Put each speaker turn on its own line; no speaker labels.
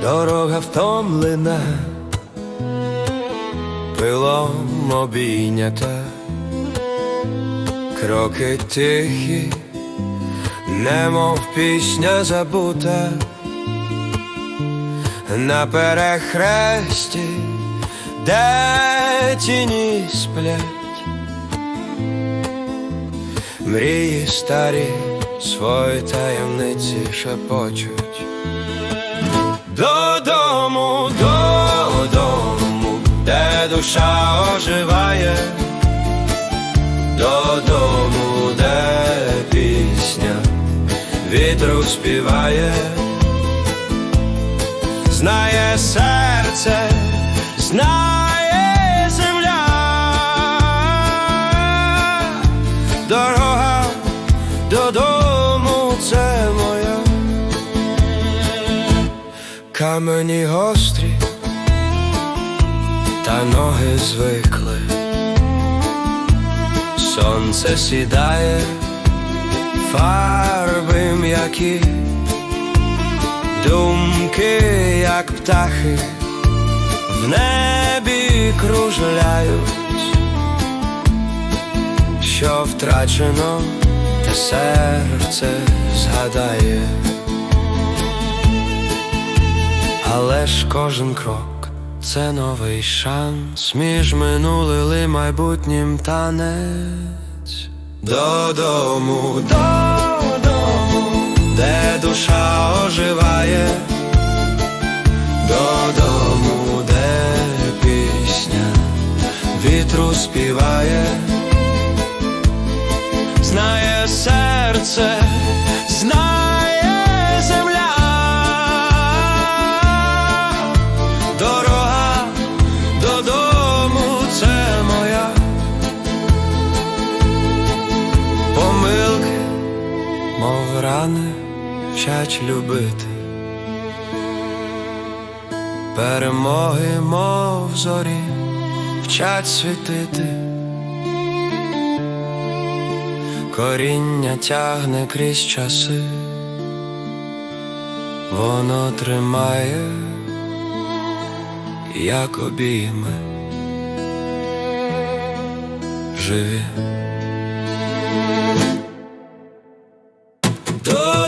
Дорога втомлена, пилом обійнята, кроки тихі, немов пісня забута, на перехресті, де тіні сплять, мрії старі свої таємниці шепочуть. Додому, додому, де душа оживає, додому, де пісня вітру співає, знає серце, знає Камені гострі, та ноги звикли, сонце сідає, фарби м'які, думки, як птахи, в небі кружляють, що втрачено, те серце згадає. Але ж кожен крок це новий шанс. Між минулим і майбутнім танець. Додому, додому, де душа оживає, додому, де пісня вітру співає, знає серце, мов рани, вчать любити. Перемоги, мов зорі, вчать світити. Коріння тягне крізь часи, воно тримає як обійми живі. todo.